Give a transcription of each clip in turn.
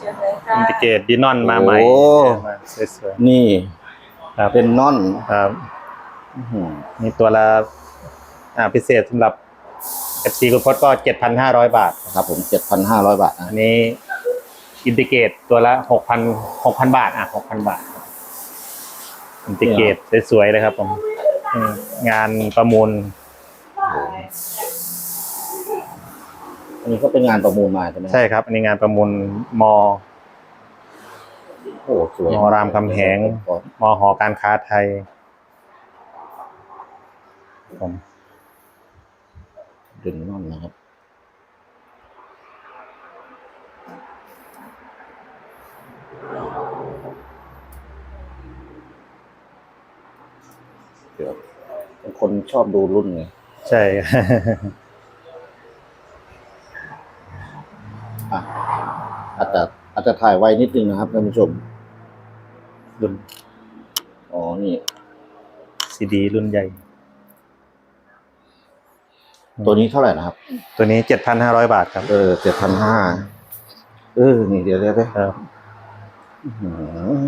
เชิญเลยค่ะอินทิเกตดีนอนมาใหม่โอ้มาสวยนี่ๆครับเป็นน่อนครับ อื้อหือมีตัวละอ่าพิเศษสำหรับ FC คุณพจน์ก็ 7,500 บาทครับผมเจ็ดพันห้าร้อยบาทนะอันนี้อินทิเกตตัวละ 6,000 6,000 บาท อะ 6,000 บาท อินทิเกตสวยๆเลยครับผมอืมงานประมูล นนี้ก็เป็นงานประมูลมาใช่ไหมใช่ครับอันนี้งานประมูลมโอ้สวยมรามคำแหงมหอการค้าไทยผมดึงน่อนนะครับเดี๋ยวบางคนชอบดูรุ่นไงใช่ อะ อาจจะอาจจะถ่ายไว้นิดนึงนะครับท่านผู้ชมรุ่นอ๋อนี่ซีดีรุ่นใหญ่ ตัวนี้เท่าไหร่นะครับ ตัวนี้7,500บาทครับ เออเจ็ดพันห้าเออ นี่เดี๋ยวเดี๋ยวเดี๋ยวครับอื้อหือ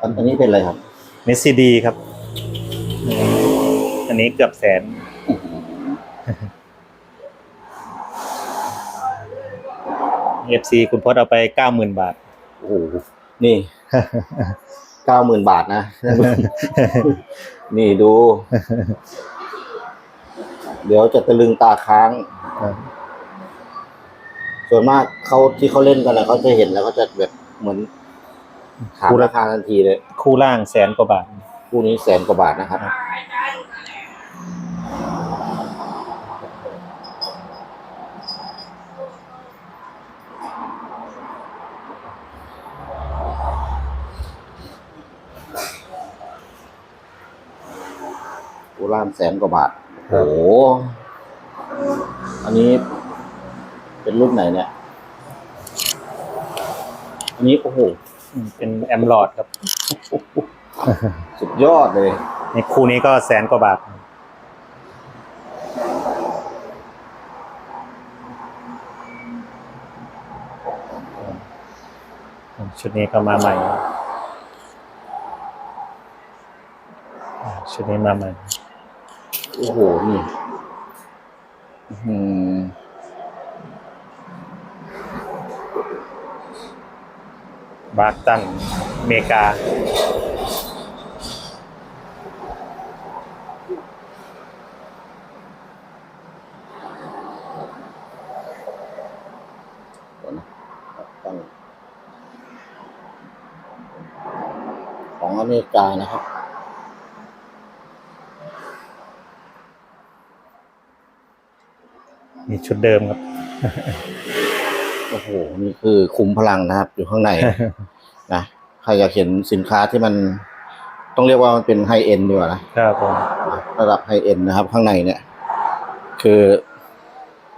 อันอันนี้เป็นอะไรครับนี่ซีดีครับ อันนี้เกือบแสน FC คุณพจน์เอาไป90,000บาท โอ้โหนี่ เก้าหมื่นบาทนะ นี่ดู เดี๋ยวจะตะลึงตาค้าง ส่วนมากเขาที่เขาเล่นกันนะเขาจะเห็นแล้วเขาจะแบบเหมือนถามราคาทันทีเลย คู่ล่างแสนกว่าบาท คู่นี้แสนกว่าบาทนะครับ ล่างแสนกว่าบาทครัโอ้บโห อันนี้เป็นรุ่นไหนเนี่ย อันนี้โอ้โหอืมเป็นแอมลอดครับ สุดยอดเลยในคู่นี้ก็แสนกว่าบาท ชุดนี้ก็มาใหม่อ่าชุดนี้มาใหม่ โอ้โห นี่อื้อหือบาร์ตันอเมริกาเดี๋ยวนะตั้งของอเมริกานะครับ มีชุดเดิมครับ โอ้โห นี่คือคุ้มพลังนะครับ อยู่ข้างในนะใครอยากเห็นสินค้าที่มันต้องเรียกว่ามันเป็นไฮเอ็นดีกว่านะครับผมระดับไฮเอ็นนะครับ ข้างในเนี่ย คือ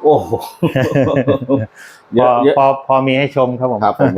โอ้โหเยพออะเยอะพอพอมีให้ชมครับผม ครับผม